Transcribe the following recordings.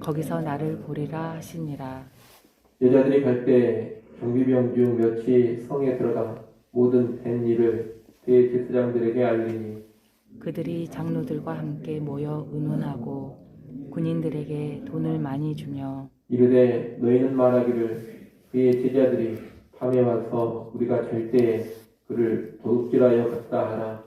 거기서 나를 보리라 하시니라. 여자들이 갈 때 경비병 중 몇이 성에 들어가 모든 된 일을 대제사장들에게 알리니 그들이 장로들과 함께 모여 의논하고 군인들에게 돈을 많이 주며 이르되 너희는 말하기를 그의 제자들이 밤에 와서 우리가 잘 때에 그를 도둑질하여 갔다 하라.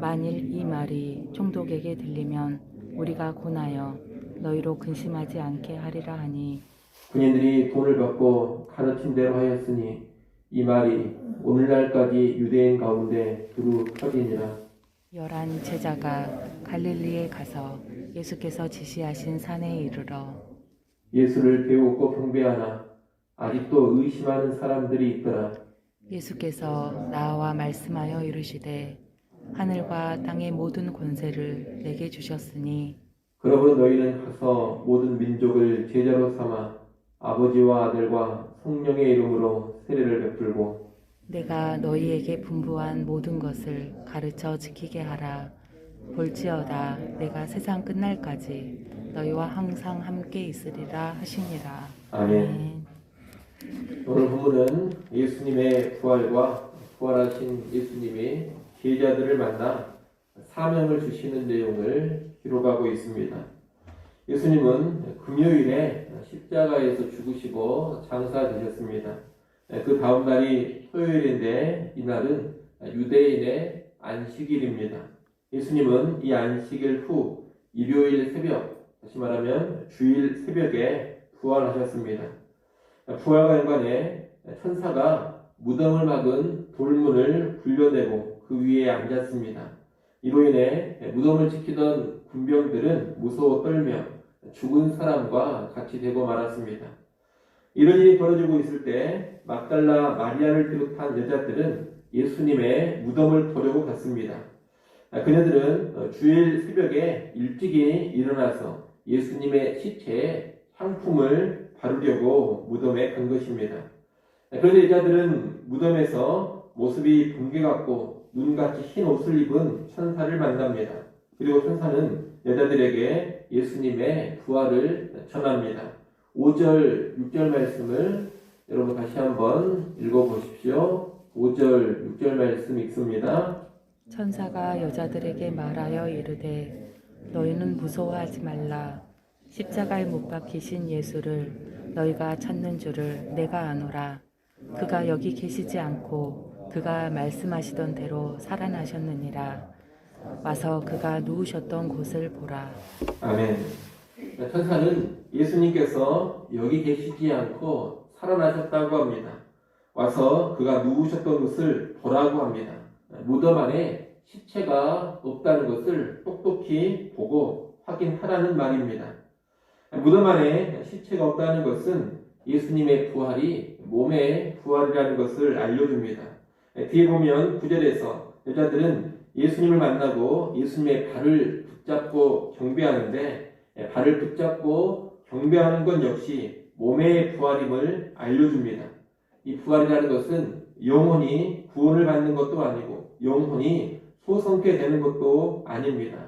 만일 이 말이 총독에게 들리면 우리가 고나여 너희로 근심하지 않게 하리라 하니 군인들이 돈을 받고 가르친 대로 하였으니 이 말이 오늘날까지 유대인 가운데 두루 퍼지니라. 열한 제자가 갈릴리에 가서 예수께서 지시하신 산에 이르러 예수를 배우고 경배하나 아직도 의심하는 사람들이 있더라. 예수께서 나와 말씀하여 이르시되 하늘과 땅의 모든 권세를 내게 주셨으니 그러므로 너희는 가서 모든 민족을 제자로 삼아 아버지와 아들과 성령의 이름으로 세례를 베풀고 내가 너희에게 분부한 모든 것을 가르쳐 지키게 하라. 볼지어다 내가 세상 끝날까지 너희와 항상 함께 있으리라 하시니라. 아멘. 오늘 본문은 예수님의 부활과 부활하신 예수님이 제자들을 만나 사명을 주시는 내용을 기록하고 있습니다. 예수님은 금요일에 십자가에서 죽으시고 장사되셨습니다. 그 다음 날이 토요일인데 이날은 유대인의 안식일입니다. 예수님은 이 안식일 후 일요일 새벽, 다시 말하면 주일 새벽에 부활하셨습니다. 부활과 연관해 천사가 무덤을 막은 돌문을 굴려내고 그 위에 앉았습니다. 이로 인해 무덤을 지키던 군병들은 무서워 떨며 죽은 사람과 같이 되고 말았습니다. 이런 일이 벌어지고 있을 때 막달라 마리아를 비롯한 여자들은 예수님의 무덤을 보려고 갔습니다. 그녀들은 주일 새벽에 일찍이 일어나서 예수님의 시체에 향품을 바르려고 무덤에 간 것입니다. 그런데 여자들은 무덤에서 모습이 번개 같고 눈같이 흰 옷을 입은 천사를 만납니다. 그리고 천사는 여자들에게 예수님의 부활을 전합니다. 5절, 6절 말씀을 여러분 다시 한번 읽어보십시오. 5절, 6절 말씀 읽습니다. 천사가 여자들에게 말하여 이르되 너희는 무서워하지 말라. 십자가에 못 박히신 예수를 너희가 찾는 줄을 내가 아노라. 그가 여기 계시지 않고 그가 말씀하시던 대로 살아나셨느니라. 와서 그가 누우셨던 곳을 보라. 아멘. 천사는 예수님께서 여기 계시지 않고 살아나셨다고 합니다. 와서 그가 누우셨던 것을 보라고 합니다. 무덤 안에 시체가 없다는 것을 똑똑히 보고 확인하라는 말입니다. 무덤 안에 시체가 없다는 것은 예수님의 부활이 몸의 부활이라는 것을 알려줍니다. 뒤에 보면 구절에서 여자들은 예수님을 만나고 예수님의 발을 붙잡고 경배하는데 발을 붙잡고 경배하는 건 역시 몸의 부활임을 알려줍니다. 이 부활이라는 것은 영혼이 구원을 받는 것도 아니고 영혼이 소성케 되는 것도 아닙니다.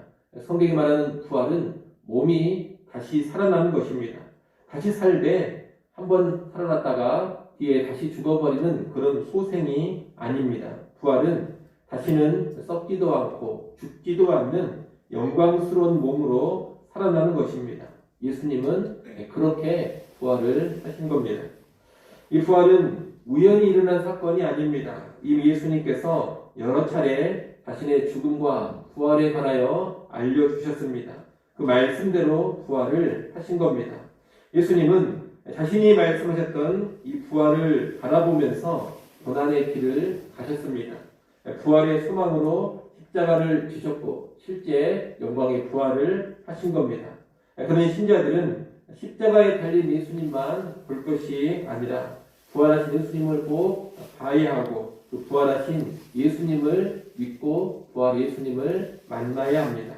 성경이 말하는 부활은 몸이 다시 살아나는 것입니다. 다시 살되 한번 살아났다가 뒤에 다시 죽어버리는 그런 소생이 아닙니다. 부활은 다시는 썩지도 않고 죽지도 않는 영광스러운 몸으로 살아나는 것입니다. 예수님은 그렇게 부활을 하신 겁니다. 이 부활은 우연히 일어난 사건이 아닙니다. 이미 예수님께서 여러 차례 자신의 죽음과 부활에 관하여 알려주셨습니다. 그 말씀대로 부활을 하신 겁니다. 예수님은 자신이 말씀하셨던 이 부활을 바라보면서 고난의 길을 가셨습니다. 부활의 소망으로 십자가를 지셨고 실제 영광의 부활을 하신 겁니다. 그런 신자들은 십자가에 달린 예수님만 볼 것이 아니라 부활하신 예수님을 꼭 봐야 하고 그 부활하신 예수님을 믿고 부활 예수님을 만나야 합니다.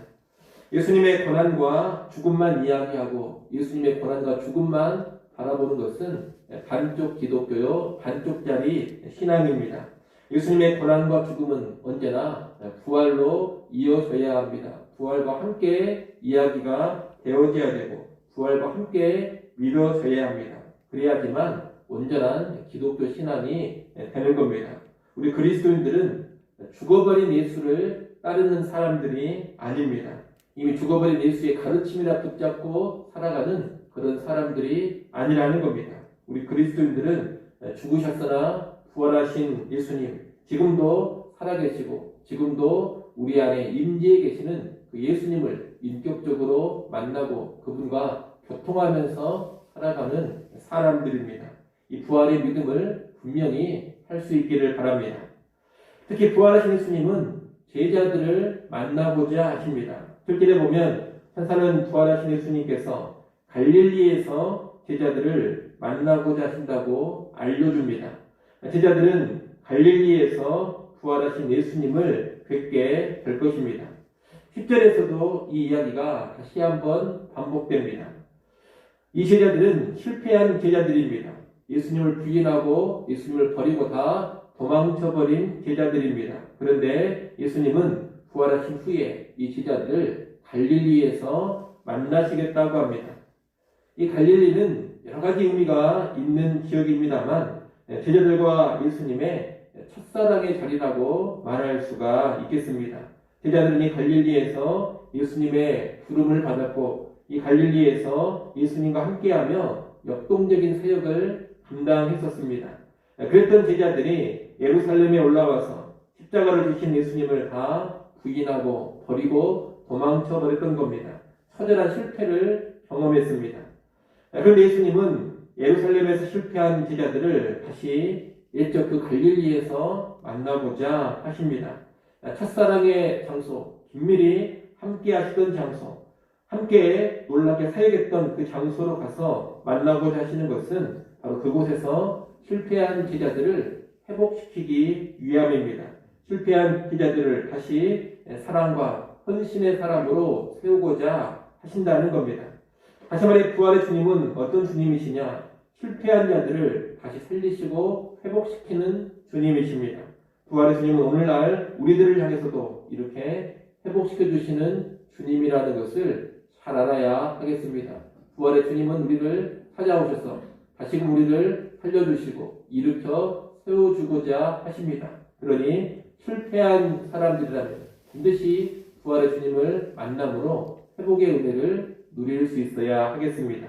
예수님의 고난과 죽음만 이야기하고 예수님의 고난과 죽음만 바라보는 것은 반쪽 기독교요, 반쪽짜리 신앙입니다. 예수님의 고난과 죽음은 언제나 부활로 이어져야 합니다. 부활과 함께 이야기가 되어져야 되고 부활과 함께 믿어져야 합니다. 그래야지만 온전한 기독교 신앙이 되는 겁니다. 우리 그리스도인들은 죽어버린 예수를 따르는 사람들이 아닙니다. 이미 죽어버린 예수의 가르침이나 붙잡고 살아가는 그런 사람들이 아니라는 겁니다. 우리 그리스도인들은 죽으셨으나 부활하신 예수님, 지금도 살아계시고, 지금도 우리 안에 임재해 계시는 그 예수님을 인격적으로 만나고 그분과 교통하면서 살아가는 사람들입니다. 이 부활의 믿음을 분명히 할 수 있기를 바랍니다. 특히 부활하신 예수님은 제자들을 만나고자 하십니다. 특길에 보면 천사는 부활하신 예수님께서 갈릴리에서 제자들을 만나고자 하신다고 알려줍니다. 제자들은 갈릴리에서 부활하신 예수님을 뵙게 될 것입니다. 10절에서도 이 이야기가 다시 한번 반복됩니다. 이 제자들은 실패한 제자들입니다. 예수님을 부인하고 예수님을 버리고 다 도망쳐버린 제자들입니다. 그런데 예수님은 부활하신 후에 이 제자들을 갈릴리에서 만나시겠다고 합니다. 이 갈릴리는 여러 가지 의미가 있는 지역입니다만 제자들과 예수님의 첫사랑의 자리라고 말할 수가 있겠습니다. 제자들은 이 갈릴리에서 예수님의 부름을 받았고 이 갈릴리에서 예수님과 함께하며 역동적인 사역을 감당했었습니다. 그랬던 제자들이 예루살렘에 올라와서 십자가를 지신 예수님을 다 부인하고 버리고 도망쳐 버렸던 겁니다. 처절한 실패를 경험했습니다. 그런데 예수님은 예루살렘에서 실패한 제자들을 다시 옛적 그 갈릴리에서 만나고자 하십니다. 첫사랑의 장소, 긴밀히 함께 하시던 장소, 함께 놀랍게 사역했던 그 장소로 가서 만나고자 하시는 것은 바로 그곳에서 실패한 제자들을 회복시키기 위함입니다. 실패한 제자들을 다시 사랑과 헌신의 사람으로 세우고자 하신다는 겁니다. 다시 말해 부활의 주님은 어떤 주님이시냐? 실패한 자들을 다시 살리시고 회복시키는 주님이십니다. 부활의 주님은 오늘날 우리들을 향해서도 이렇게 회복시켜 주시는 주님이라는 것을 잘 알아야 하겠습니다. 부활의 주님은 우리를 찾아오셔서 다시금 우리를 살려주시고 일으켜 세워주고자 하십니다. 그러니 실패한 사람들이라면 반드시 부활의 주님을 만남으로 회복의 은혜를 누릴 수 있어야 하겠습니다.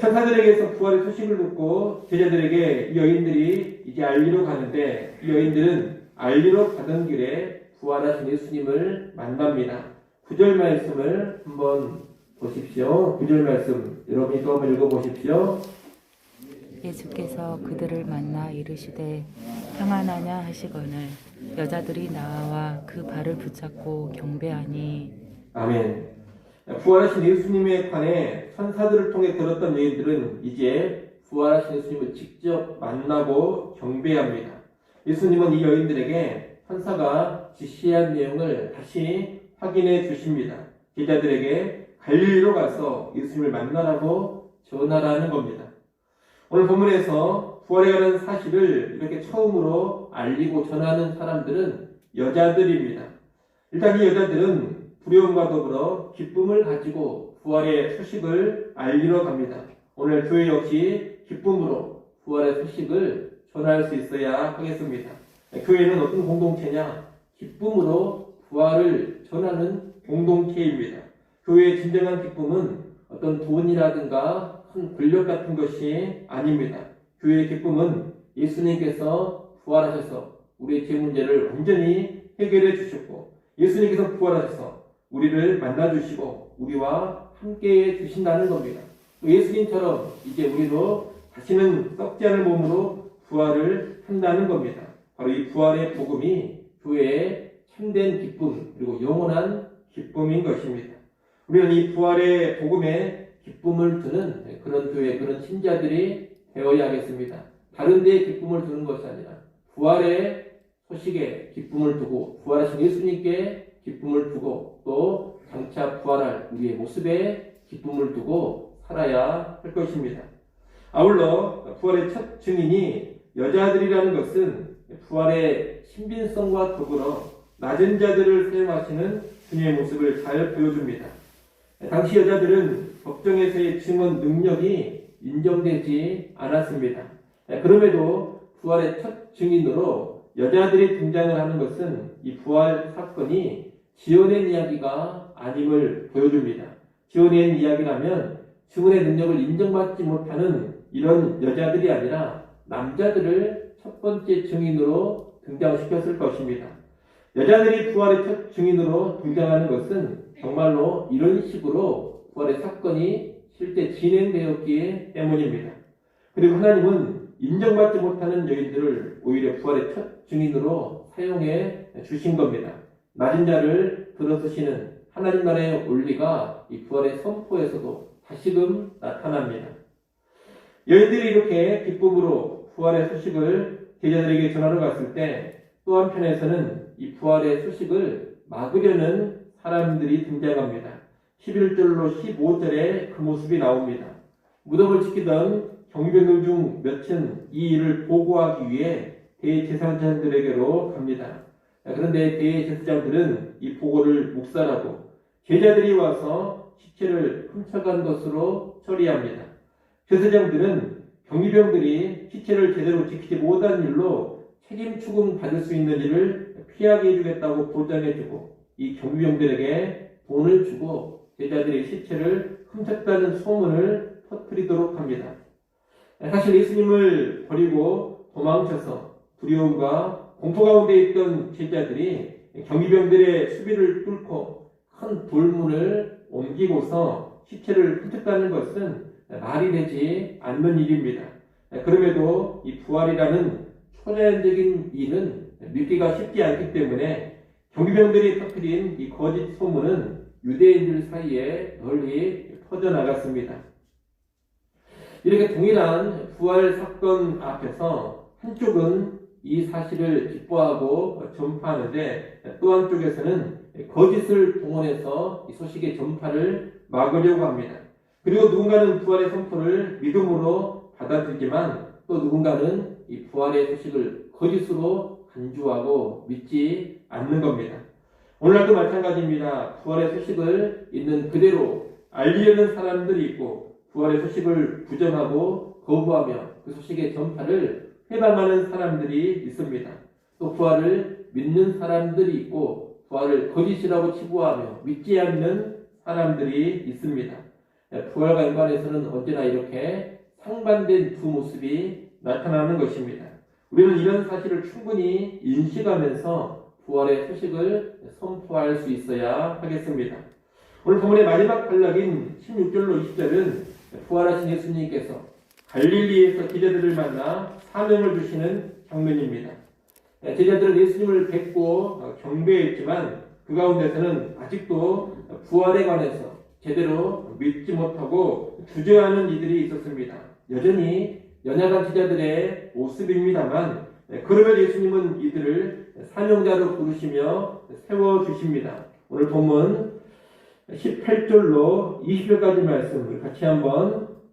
천사들에게서 부활의 소식을 듣고 제자들에게 이 여인들이 이제 알리러 가는데 이 여인들은 알리러 가던 길에 부활하신 예수님을 만납니다. 구절 말씀을 한번 보십시오. 구절 말씀 여러분이 또 한번 읽어보십시오. 예수께서 그들을 만나 이르시되 평안하냐 하시거늘 여자들이 나와 그 발을 붙잡고 경배하니 아멘. 부활하신 예수님의 관에 천사들을 통해 들었던 여인들은 이제 부활하신 예수님을 직접 만나고 경배합니다. 예수님은 이 여인들에게 천사가 지시한 내용을 다시 확인해 주십니다. 제자들에게 갈릴리로 가서 예수님을 만나라고 전하라는 겁니다. 오늘 본문에서 부활에 관한 사실을 이렇게 처음으로 알리고 전하는 사람들은 여자들입니다. 일단 이 여자들은 두려움과 더불어 기쁨을 가지고 부활의 소식을 알리러 갑니다. 오늘 교회 역시 기쁨으로 부활의 소식을 전할 수 있어야 하겠습니다. 교회는 어떤 공동체냐? 기쁨으로 부활을 전하는 공동체입니다. 교회의 진정한 기쁨은 어떤 돈이라든가 큰 권력 같은 것이 아닙니다. 교회의 기쁨은 예수님께서 부활하셔서 우리의 제 문제를 완전히 해결해 주셨고 예수님께서 부활하셔서 우리를 만나 주시고 우리와 함께 해 주신다는 겁니다. 또 예수님처럼 이제 우리도 다시는 썩지 않을 몸으로 부활을 한다는 겁니다. 바로 이 부활의 복음이 교회의 참된 기쁨 그리고 영원한 기쁨인 것입니다. 우리는 이 부활의 복음에 기쁨을 두는 그런 교회 그런 신자들이 되어야 하겠습니다. 다른 데에 기쁨을 두는 것이 아니라 부활의 소식에 기쁨을 두고 부활하신 예수님께 기쁨을 두고 또 장차 부활할 우리의 모습에 기쁨을 두고 살아야 할 것입니다. 아울러 부활의 첫 증인이 여자들이라는 것은 부활의 신빈성과 더불어 낮은 자들을 사용하시는 주님의 모습을 잘 보여줍니다. 당시 여자들은 법정에서의 증언 능력이 인정되지 않았습니다. 그럼에도 부활의 첫 증인으로 여자들이 등장을 하는 것은 이 부활 사건이 지어낸 이야기가 아님을 보여줍니다. 지어낸 이야기라면 증언의 능력을 인정받지 못하는 이런 여자들이 아니라 남자들을 첫 번째 증인으로 등장시켰을 것입니다. 여자들이 부활의 첫 증인으로 등장하는 것은 정말로 이런 식으로 부활의 사건이 실제 진행되었기 때문입니다. 그리고 하나님은 인정받지 못하는 여인들을 오히려 부활의 첫 증인으로 사용해 주신 겁니다. 낮은 자를 들어서시는 하나님 나라의 원리가 이 부활의 선포에서도 다시금 나타납니다. 여인들이 이렇게 기쁨으로 부활의 소식을 제자들에게 전하러 갔을 때 또 한편에서는 이 부활의 소식을 막으려는 사람들이 등장합니다. 11절로 15절에 그 모습이 나옵니다. 무덤을 지키던 경비병들 중 몇은 이 일을 보고하기 위해 대제사장들에게로 갑니다. 그런데 대제사장들은 이 보고를 묵살하고 제자들이 와서 시체를 훔쳐간 것으로 처리합니다. 제사장들은 경비병들이 시체를 제대로 지키지 못한 일로 책임 추궁 받을 수 있는 일을 피하게 해주겠다고 보장해주고 이 경비병들에게 돈을 주고 제자들의 시체를 훔쳤다는 소문을 퍼뜨리도록 합니다. 사실 예수님을 버리고 도망쳐서 두려움과 공포 가운데 있던 제자들이 경비병들의 수비를 뚫고 큰 돌문을 옮기고서 시체를 훔쳤다는 것은 말이 되지 않는 일입니다. 그럼에도 이 부활이라는 초자연적인 일은 믿기가 쉽지 않기 때문에 경비병들이 터뜨린 이 거짓 소문은 유대인들 사이에 널리 퍼져나갔습니다. 이렇게 동일한 부활 사건 앞에서 한쪽은 이 사실을 기뻐하고 전파하는데 또 한쪽에서는 거짓을 동원해서 이 소식의 전파를 막으려고 합니다. 그리고 누군가는 부활의 선포를 믿음으로 받아들이지만 또 누군가는 이 부활의 소식을 거짓으로 간주하고 믿지 않는 겁니다. 오늘날도 마찬가지입니다. 부활의 소식을 있는 그대로 알리려는 사람들이 있고 부활의 소식을 부정하고 거부하며 그 소식의 전파를 해방하는 사람들이 있습니다. 또 부활을 믿는 사람들이 있고 부활을 거짓이라고 치부하며 믿지 않는 사람들이 있습니다. 부활과 연관해서는 언제나 이렇게 상반된 두 모습이 나타나는 것입니다. 우리는 이런 사실을 충분히 인식하면서 부활의 소식을 선포할 수 있어야 하겠습니다. 오늘 본문의 마지막 단락인 16절로 20절은 부활하신 예수님께서 갈릴리에서 제자들을 만나 사명을 주시는 장면입니다. 제자들은 예수님을 뵙고 경배했지만 그 가운데서는 아직도 부활에 관해서 제대로 믿지 못하고 주저하는 이들이 있었습니다. 여전히 연약한 제자들의 모습입니다만 그러면 예수님은 이들을 사명자로 부르시며 세워주십니다. 오늘 본문 18절로 20절까지 말씀을 같이 한번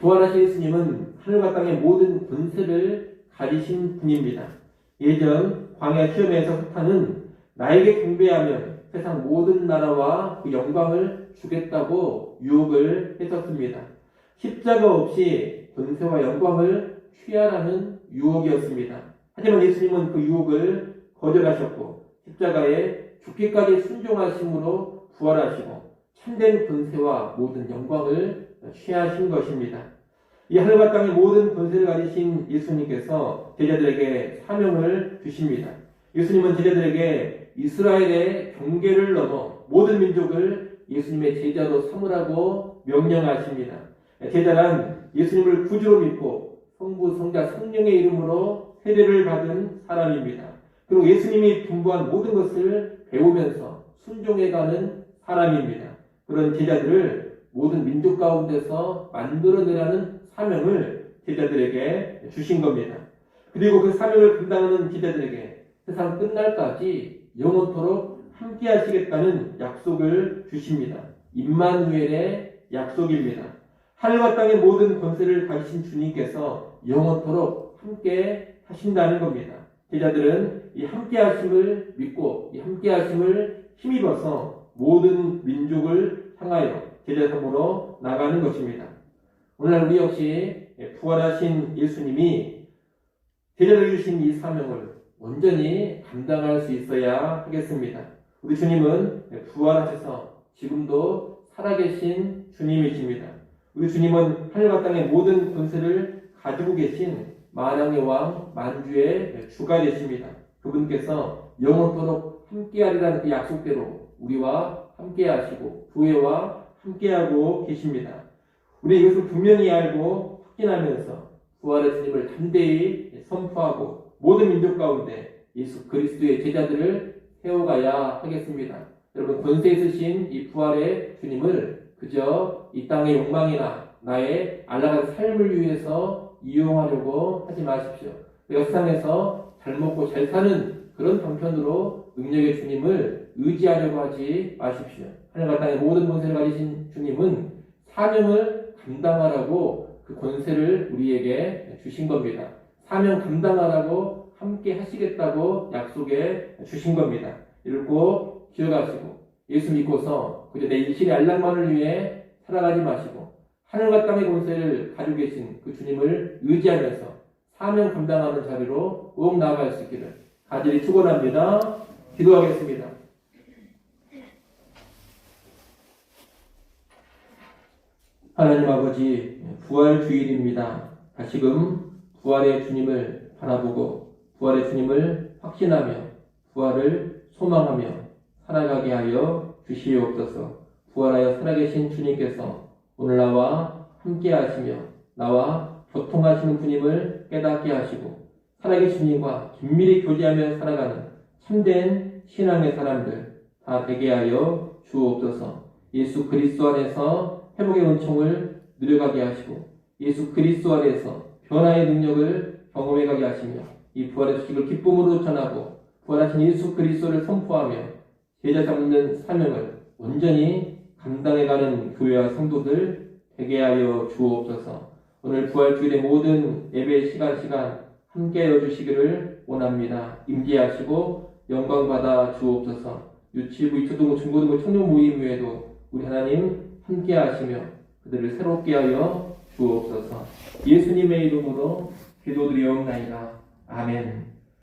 부활하신 예수님은 하늘과 땅의 모든 권세를 가지신 분입니다. 예전 광야 시험에서 사탄은 나에게 경배하면 세상 모든 나라와 그 영광을 주겠다고 유혹을 했었습니다. 십자가 없이 권세와 영광을 취하라는 유혹이었습니다. 하지만 예수님은 그 유혹을 거절하셨고 십자가에 죽기까지 순종하심으로 부활하시고 참된 권세와 모든 영광을 취하신 것입니다. 이 하늘과 땅의 모든 권세를 가지신 예수님께서 제자들에게 사명을 주십니다. 예수님은 제자들에게 이스라엘의 경계를 넘어 모든 민족을 예수님의 제자로 삼으라고 명령하십니다. 제자란 예수님을 구주로 믿고 성부, 성자, 성령의 이름으로 세례를 받은 사람입니다. 그리고 예수님이 분부한 모든 것을 배우면서 순종해가는 사람입니다. 그런 제자들을 모든 민족 가운데서 만들어내라는 사명을 제자들에게 주신 겁니다. 그리고 그 사명을 감당하는 제자들에게 세상 끝날까지 영원토록 함께 하시겠다는 약속을 주십니다. 임마누엘의 약속입니다. 하늘과 땅의 모든 권세를 가지신 주님께서 영원토록 함께 하신다는 겁니다. 제자들은 이 함께 하심을 믿고 이 함께 하심을 힘입어서 모든 민족을 향하여 제자섬으로 나가는 것입니다. 오늘날 우리 역시 부활하신 예수님이 제자를 주신 이 사명을 온전히 감당할 수 있어야 하겠습니다. 우리 주님은 부활하셔서 지금도 살아계신 주님이십니다. 우리 주님은 하늘과 땅의 모든 권세를 가지고 계신 만왕의 왕 만주의 주가 되십니다. 그분께서 영원토록 함께하리라는 그 약속대로 우리와 함께하시고 교회와 함께하고 계십니다. 우리 이것을 분명히 알고 확인하면서 부활의 주님을 담대히 선포하고 모든 민족 가운데 예수 그리스도의 제자들을 세워가야 하겠습니다. 여러분 권세 있으신 이 부활의 주님을 그저 이 땅의 욕망이나 나의 안락한 삶을 위해서 이용하려고 하지 마십시오. 내가 세상에서 잘 먹고 잘 사는 그런 방편으로 능력의 주님을 의지하려고 하지 마십시오. 하늘과 땅의 모든 권세를 가지신 주님은 사명을 감당하라고 그 권세를 우리에게 주신 겁니다. 사명 감당하라고 함께 하시겠다고 약속해 주신 겁니다. 꼭 기억하시고 예수 믿고서 그저 내 일신의 안락만을 위해 살아가지 마시고 하늘과 땅의 권세를 가지고 계신 그 주님을 의지하면서 사명 감당하는 자리로 꼭 나아갈 수 있기를 간절히 축원합니다. 기도하겠습니다. 하나님 아버지 부활 주일입니다. 다시금 부활의 주님을 바라보고 부활의 주님을 확신하며 부활을 소망하며 살아가게 하여 주시옵소서. 부활하여 살아계신 주님께서 오늘 나와 함께 하시며 나와 교통하시는 주님을 깨닫게 하시고 살아계신 주님과 긴밀히 교제하며 살아가는 참된 신앙의 사람들 다 되게 하여 주옵소서. 예수 그리스도 안에서 회복의 은총을 누려가게 하시고 예수 그리스도 안에서 변화의 능력을 경험해 가게 하시며 이 부활의 소식을 기쁨으로 전하고 부활하신 예수 그리스도를 선포하며 제자 잡는 사명을 온전히 감당해가는 교회와 성도들 되게 하여 주옵소서. 오늘 부활 주일의 모든 예배 시간 시간 함께하여 주시기를 원합니다. 임재하시고 영광 받아 주옵소서. 유치부, 유초등부, 중고등부, 청년 모임 외에도 우리 하나님 함께 하시며 그들을 새롭게 하여 주옵소서. 예수님의 이름으로 기도드리옵나이다. 아멘.